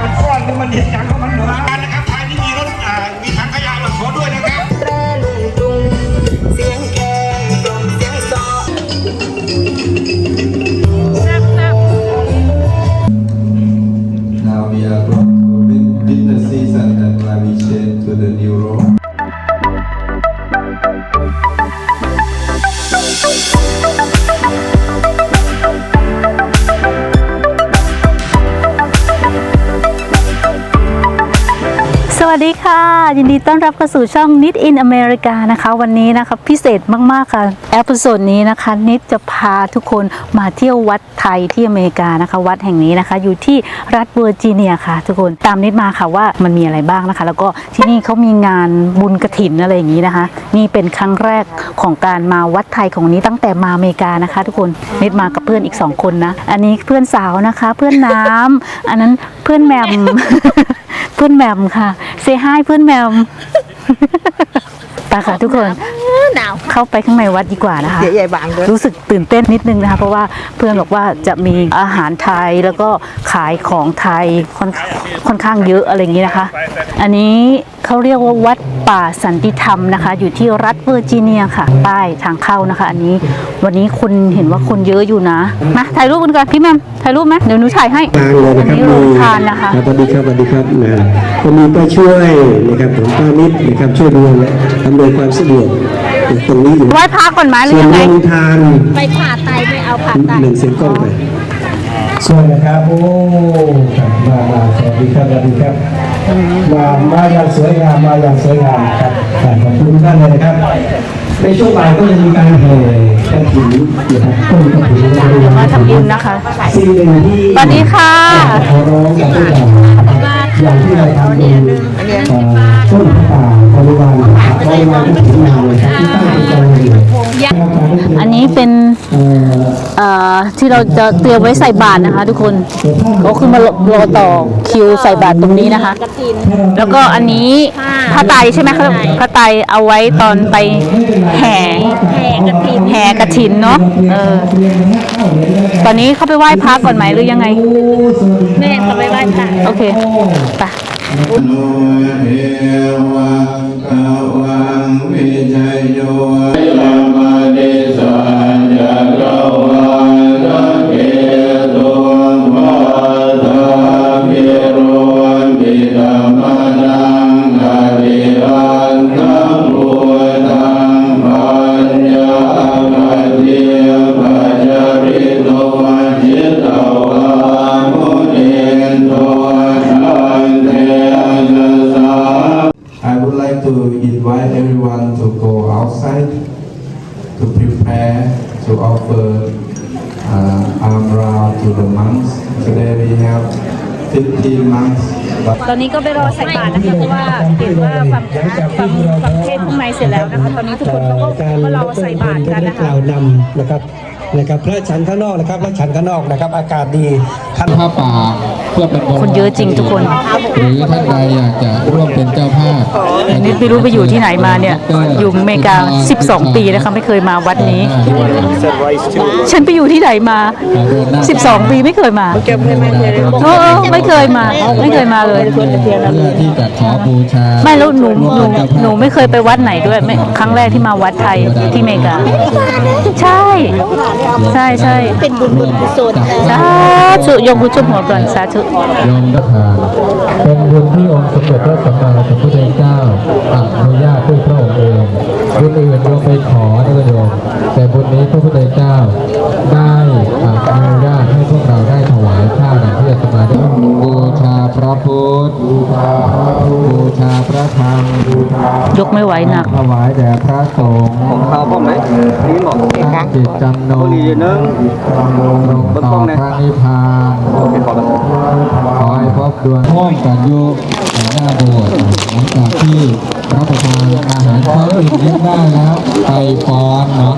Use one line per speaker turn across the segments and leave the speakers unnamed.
มันฟ้อนมันยั
ง
วัสดีค่ะ ยินดีต้อนรับเข้าสู่ช่อง Nit in America นะคะ วันนี้นะคะพิเศษมากๆค่ะแอปโซดนี้นะคะ นิดจะพาทุกคนมาเที่ยววัดไทยที่อเมริกานะคะ วัดแห่งนี้นะคะ อยู่ที่รัฐเวอร์จิเนียค่ะ ทุกคนตามนิดมาค่ะว่ามันมีอะไรบ้างนะคะ แล้วก็ที่นี่เขามีงานบุญกระถินอะไรอย่างนี้นะคะ นี่เป็นครั้งแรกของการมาวัดไทยของนี้ตั้งแต่มาอเมริกานะคะ ทุกคนนิดมากับเพื่อนอีกสองคนนะอันนี้เพื่อนสาวนะคะ เพื่อนน้ำอันนั้นเพื่อนแหมมเพื่อนแหมมค่ะ เซฮายเพื่อนแหมมไปค่ะทุกคน
หนาว
เข้าไปข้างในวัดดีกว่านะคะ
เดี๋ยวใหญ่บางด้วย
รู้สึกตื่นเต้นนิดนึงนะคะ เพราะว่าเพื่อนบอกว่าจะมีอาหารไทยแล้วก็ขายของไทยค่อนค่อนข้างเยอะอะไรอย่างนี้นะคะ อันนี้เขาเรียกว่าวัดป่าสันติธรรมนะคะ อยู่ที่รัฐเวอร์จิเนียค่ะป้ายทางเข้านะคะ อันนี้วันนี้คนเห็นว่าคนเยอะอยู่นะมาถ่ายรูปกันก่อนพี่แมมถ่ายรูปไหมเดี๋ยวหนูถ่ายให้
ทางเลย
อั
นะ
น
ครับ
นี้โรงทานนะคะ
รับสวัสดีครับสวัสดีครับนะวันนี้ก็ช่วยนะครับผมป้านิดนะครับช่วยดูแลอำนวยความสะดวก ตรงนี้อยู่
ไหว้พระก่อนไหมหรือ
ส่วน
ยังไง
โรงทาน
ไปผ่าไตไม่เอาผ่าไต
หนึ่งเสียงกล้องไป สวัสดีครับ โอ้ครับมามาสวัสดีครับสวัสดีครับ มามาอย่างสวยงามมาอย่างสวยงามครับครับขอบคุณทุกท่านเลยนะครับ ในช่วงบ่ายก็จะมีการแห่กระถิ่นนะครับต้นกระถิ่นนะครับ
มาทำบุญนะคะ
สิ่งหนึ่งที่
สวัสดีค่ะ
ขอร้องกับผู้ใหญ่นะครับ อย่างที่เราทำเองเอ่อต้นป่าบริวารบริวารก็ถึงมาเลยครับที่ตั้งเป็นกองเรือ
อันนี้เป็นที่เราจะเตรียมไว้ใส่บาตรนะคะ ทุกคนก็คือมารอต่อคิวใส่บาตรตรงนี้นะคะ แล้วก็อันนี้ผ้าไตใช่ไหมครับผ้าไตเอาไว้ตอนไปแห่แห่กระถินเนาะเออตอนนี้เข้าไปไหว้พระก่อนไหมหรือยังไง
แม่ก็ไปไหว้พระ
โอเคไป
โนเอวังกวังวิจัยโยลัมมาเดสัญญาโกวา อนนี้
ก็ไปรอใส่บาตรนะคะเพราะว่าเห็นว่าฟังฟังฟังเทศน์ข้างในเสร็จแล้วนะคะ ตอนนี้ทุกคนเขาก็
การ
ก็รอใส่บาตรกัน
ได้
นะ
ก
คะ
ล่าวนำนะครับ นะครับพระฉันข้างนอกนะครับพระฉันข้างนอกนะครับ อากาศดีท่าน
ผ้าป่าเพื่อเป็นบ
คนเยอะจริงทุกคน
หรือท่านใดอยากจะร่วมเป็นเจ้าภาพ
นี่ไม่รู้ไปอยู่ที่ไหนมาเนี่ย อยู่อเมริกา 12 ปีนะคะไม่เคยมาวัดนี้ ฉันไปอยู่ที่ไหนมา 12 ปีไม่เคยมาเออไม่เคยมา ไม่เคยมาเลย
เพื่อที่จะขอบูชา
ไม่แล้วหนูหนูหนูไม่เคยไปวัดไหนด้วยไม่ครั้งแรกที่มาวัดไทยที่อเมริกา ใช่ใช่ใช่
เป็นบุญบุญกุศล
สาธุยกมือจุบหัวก่อนสาธุ
โยมทหารเป็นบุญที่องค์สมเด็จพระสัมมาสัมพุทธเจ้าอนุญาตด้วยพระองค์เองบุญอื่นโยมไปขอนะโยมแต่บุญนี้พระพุทธเจ้าได้อนุญาตให้พวกเรา หนังที่อาตมาได้บูชาพระพุทธบูชาพระธรรม
ยกไม่ไหวหนัก
ถวายแด่พระสงฆ์ของเขาพ่อไหมนี่หมอตั้งจิตจำนงตรงต่อพระนิพพานขอให้พบดวงห้องกันอยู่หน้าโบสถ์หลังจากที่ รับประทานอาหารเช้าอิ่มเลี้ยงได้แล้วไปฟ้อนเนาะ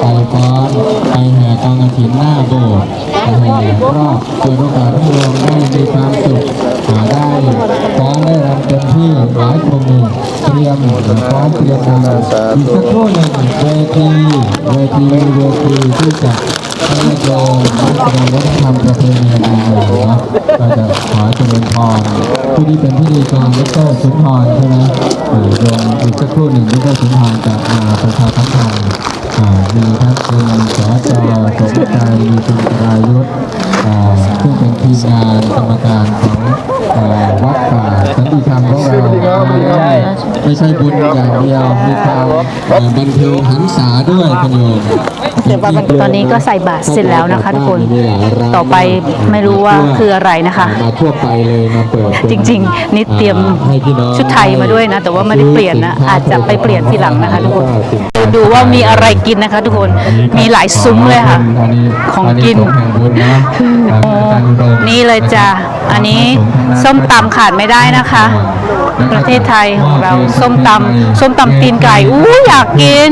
ไปฟ้อนไปแห่กองกฐินหน้าโบสถ์ไปแห่รอบเปิดโอกาสให้โยมได้มีความสุขหาได้ฟ้อนได้รำเต็มที่หลายคนเตรียมฟ้อนเตรียมรำอีกสักครู่หนึ่งเวทีเวทีเวทีที่จะ ญาติโยมแสดงวัฒนธรรมประเพณีอะไรเนะก็จะขอเจริญพรผู้นี้เป็นพิธีกรดรสุนทรใช่ไหมโยมอีกสักครู่หนึ่งดรสุนทรจะมาประชาสัมพันธ์ มีทั้งคุณสจสมใจมีคุณสรายุทธอ่าซึ่งเป็นทีมงานกรรมการของเอ่อวัดป่าสันติธรรมของเราไม่ใช่บุญอย่างเดียวมีความเอ่อบันเทิงหันษาด้วยคุณโยม
ตอนนี้ก็ใส่บาตรเสร็จแล้วนะคะทุกคน ต่อไปไม่รู้ว่าคืออะไรนะคะ
มาทั่วไปเลยมาเปิดเป็น
จริง ๆ นี่เตรียม
ให้พี่น้อง
ชุดไทยมาด้วยนะ แต่ว่าไม่ได้เปลี่ยนนะอาจจะไปเปลี่ยนทีหลังนะคะทุกคนดูว่ามีอะไรกินนะคะ ทุกคนมีหลายซุ้มเลยค่ะ ของกิน นี่เลยจ้ะอันนี้ส้มตำขาดไม่ได้นะคะ ประเทศไทยของเราส้มตำส้มตำตีนไก่อู้อยากกิน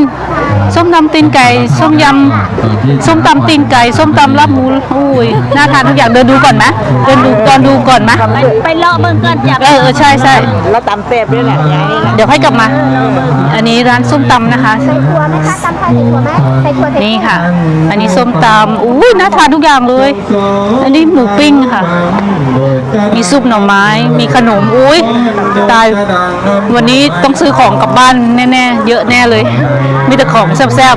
ส้มตำตีนไก่ ส้มยำ ส้มตำตีนไก่ ส้มตำลาบหมูอุ้ย น่าทานทุกอย่าง เดินดูก่อนไหมเดินดูตอนดูก่อนไหม
ไปเลาะเบิ่งก่อนจับ
เออเออใช่ใช่
แล้วตำเต็บด้วยแหละยายนี่แหละ
เดี๋ยวค่อยกลับมา อันนี้ร้านส้มตำนะคะ
ถั่วไหมคะตำไทยใส่ถั่วไหมใส่ถั่วใส่
นี่ค่ะ อันนี้ส้มตำอุ้ย น่าทานทุกอย่างเลย อันนี้หมูปิ้งค่ะ มีซุปหน่อไม้ มีขนม อุ้ย ตาย วันนี้ต้องซื้อของกลับบ้านแน่ๆ เยอะแน่เลย มีแต่ของแซ่บ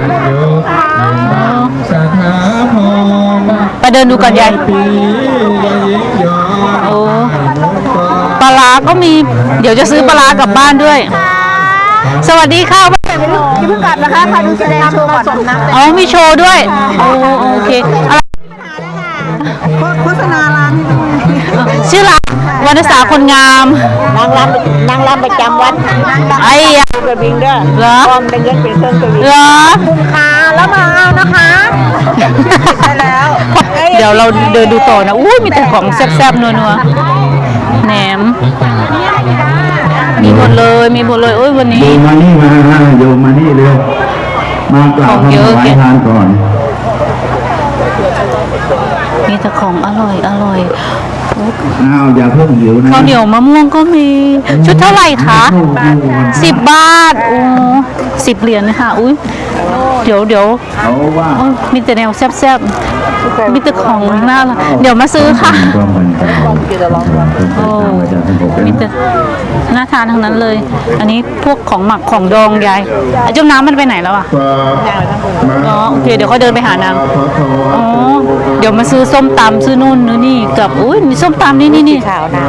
สาธาพร
ๆไปเดินดูก่อนยาย
ปียิ่งยอด
โอ้ปลาร้าก็มี เดี๋ยวจะซื้อปลาร้ากลับบ้านด้วย สวัสดีค่ะ
อย่าเพิ่งกลับนะคะพาดูแสดงโชว์ก่อนนะ
อ๋อมีโชว์ด้วยโอ้โอเคอะไร
โฆษณาร้านนี่ด้วย
ชื่อร้านวรรณสาคนงาม
นางรำนางรำประจำวัด
ไอ้ยะ
กระบิงเด้อ
เหรอ
พร้อมได้เงินเป็นเครื่องกระบิง
เหรอ
ค่ะแล้วมาเอานะคะใช่แล้ว
เดี๋ยวเราเดินดูต่อนะอู้มีแต่ของแซ่บๆนัวๆแหนม มีหมดเลยมีหมดเลยโอ้ยวันนี้
โยมมานี่มาโยมมานี่เร็วมากราบ
ของเย
คำ
อะ
ถวายทานก่อน
มีแต่ของอร่อยอร่อย
อ้าวอย่าเพิ่งหิวนะ
ข้าวเหนียวมะม่วงก็มี ชุดเท่าไหร่คะสิบบาทโอ้สิบเหรียญนะคะอุ้ยเดี๋ยวเดี๋ยว
เขาว่า
โอ้ยมีแต่แนวแซ่บๆมีแต่ของน่ารักเดี๋ยวมาซื้อค่ะ
ก็เหมือนกัน
โอ้มีแต่น่าทานทั้งนั้นเลย อันนี้พวกของหมักของดองยายไอ้เจ้าน้ำมันไปไหนแล้วอะอ๋อโอเคเดี๋ยวเขาเดินไปหานางอ๋อเดี๋ยวมาซื้อส้มตำซื้อนู่นนู่นนี่กับอุ้ยมีส้มตำนี่นี่นี่
ขาวนะ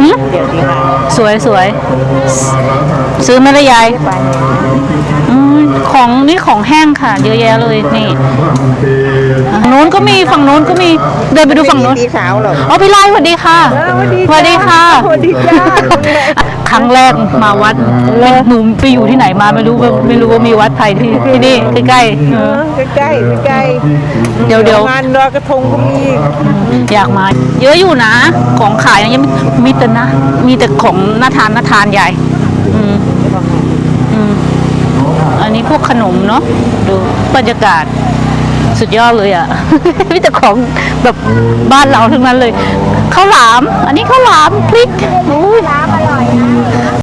หึ
เดี๋ยวนี้ค่ะ
สวยสวย ซื้อไหมล่ะยายอืม ของนี่ของแห้งค่ะ เยอะแยะเลยนี่ฝั่งนู้นก็มีฝั่งนู้นก็มีเดินไปดูฝั่งนู้น
สีขาวเหรอ
อ๋อพี่ไล่สวัสดีค่ะสวัสดีค่ะ
สวัสดีจ้า
ครั้งแรกมาวัดหนูไปอยู่ที่ไหนมาไม่รู้ว่าไม่รู้ว่ามีวัดไทยที่ที่นี่ใกล้ๆเออ
ใกล้ๆใกล้
เดี๋ยวเดี๋ยว
งานลอยกระทงก็มี
อยากมาเยอะอยู่นะ ของขายยังไม่มีแต่นะ มีแต่ของน่าทานน่าทานใหญ่ อืมอืม อันนี้พวกขนมเนาะดูบรรยากาศสุดยอดเลยอะมีแต่ของแบบบ้านเราทั้งนั้นเลยข้าวหลาม อันนี้ข้าวหลามพริกอุ้ย
น้ำอร่อยนะ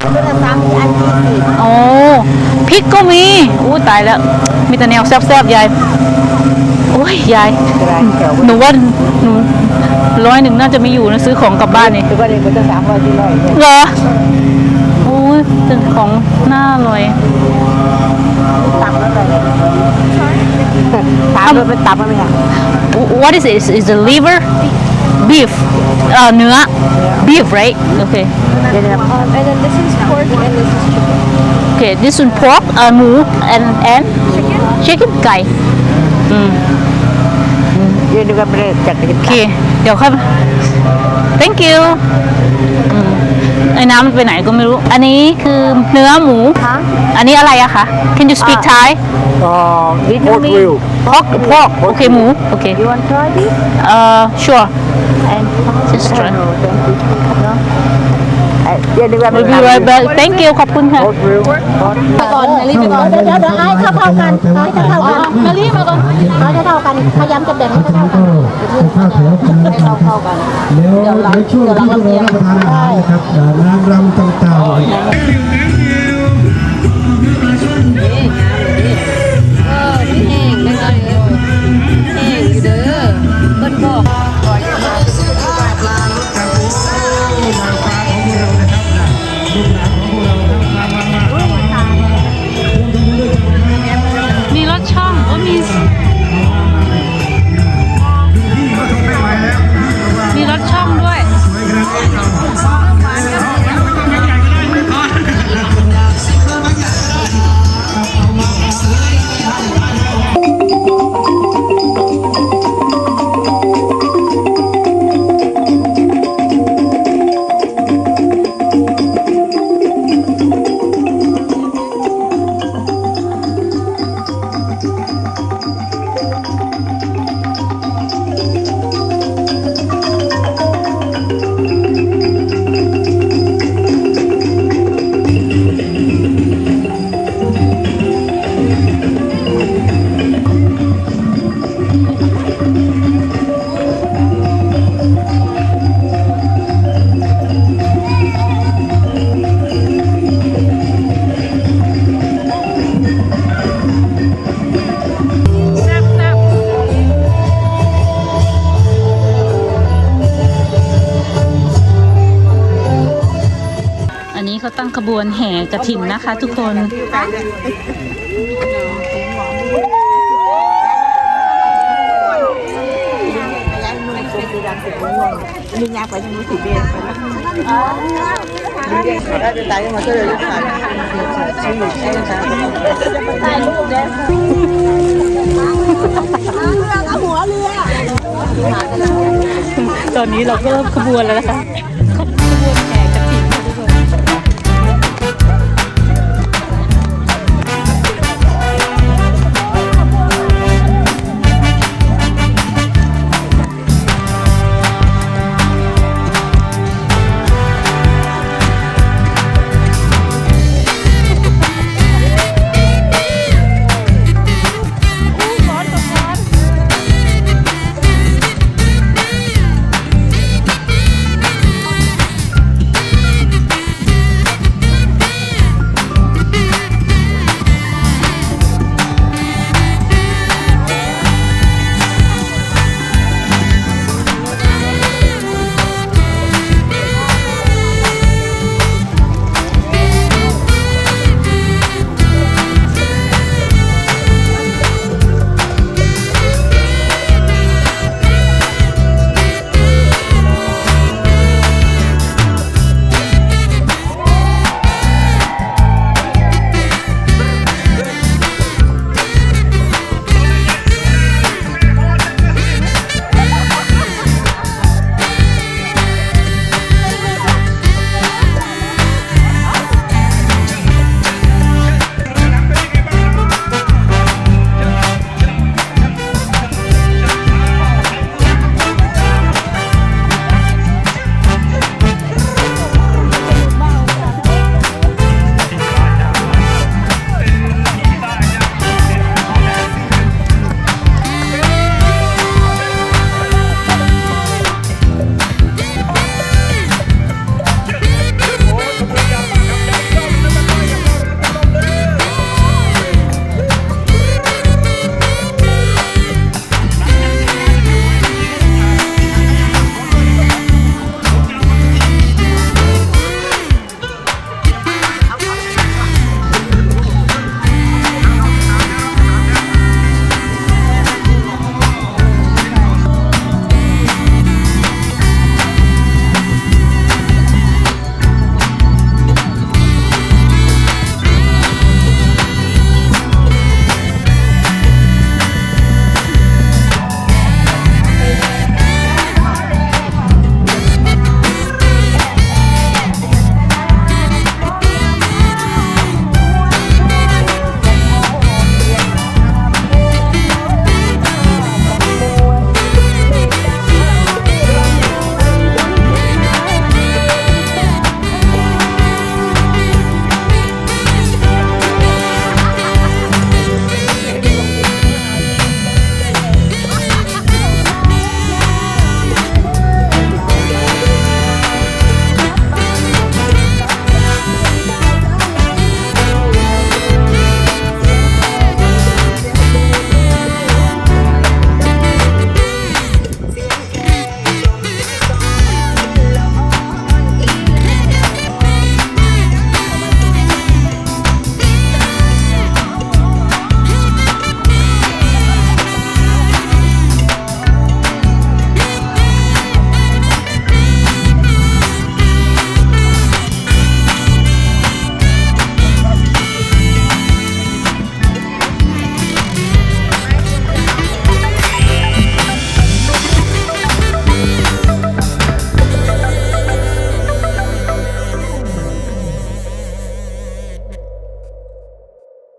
ชุดละสามอันยี่สิบ
โอ้พริกก็มีอู้ตายแล้ว มีแต่แนวแซ่บๆยายโอ้ยยายหนูว่าหนูร้อยหนึ่งน่าจะไม่อยู่นะซื้อของกลับบ้านนี่
หรือว่าเด็กก็จะสามร้อยที่ร้อยเนี่ย
เหรอ โอ้ยแต่ของน่าอร่อย
ตับแล้วเลยถามว่าเป็นตับไหมคะ
What is it is is the liver beef เอ่อเนื้อ beef right okay
เดี๋ยวนะครับ
and then this is pork and this is chicken
okay this one pork เอ่อหมู and and chicken ไก่อืม
เดี๋ยวดูกันไปเลยจัดกิน
โอเคเดี๋ยวค่อยมา thank you อืมไอ้น้ำมันไปไหนก็ไม่รู้ อันนี้คือเนื้อหมูอันนี้อะไรอะคะ Can you speak Thai
อ๋อวิทย์วิว
pork pork โอเคหมู โอเค
You want to try this?
เอ่อ sure
And
just try
no, thank you. No?
We'll be right back thank you ขอบคุณค่ะ
ก่อนนารีไปก่อนเดี๋ยวเดี๋ยวเดี๋ยวให้เท่าเท่ากันให้เท่าเท่ากันนารีมาก่อนให้เท่าเท่ากันพยายามจะแบ่งให้เท่าเท่ากัน
ข้าวแถวกันนะค
เท่า
รับ
เท่ากัน
แล้วในช่วงที่เรารับประทานอาหารนะครับเอ่อนางรำต่างๆ
เออพี่แห้งได้ไงเออแห้งอยู่เด้อ
ขบวนแห่กระถินนะคะ ทุกคน มีงานไปทางนู้นสีเบได้เป็นายกันมาช่วยเลยลูกชนตอตอนนี้เราก็เริ่มขบวนแล้วนะคะ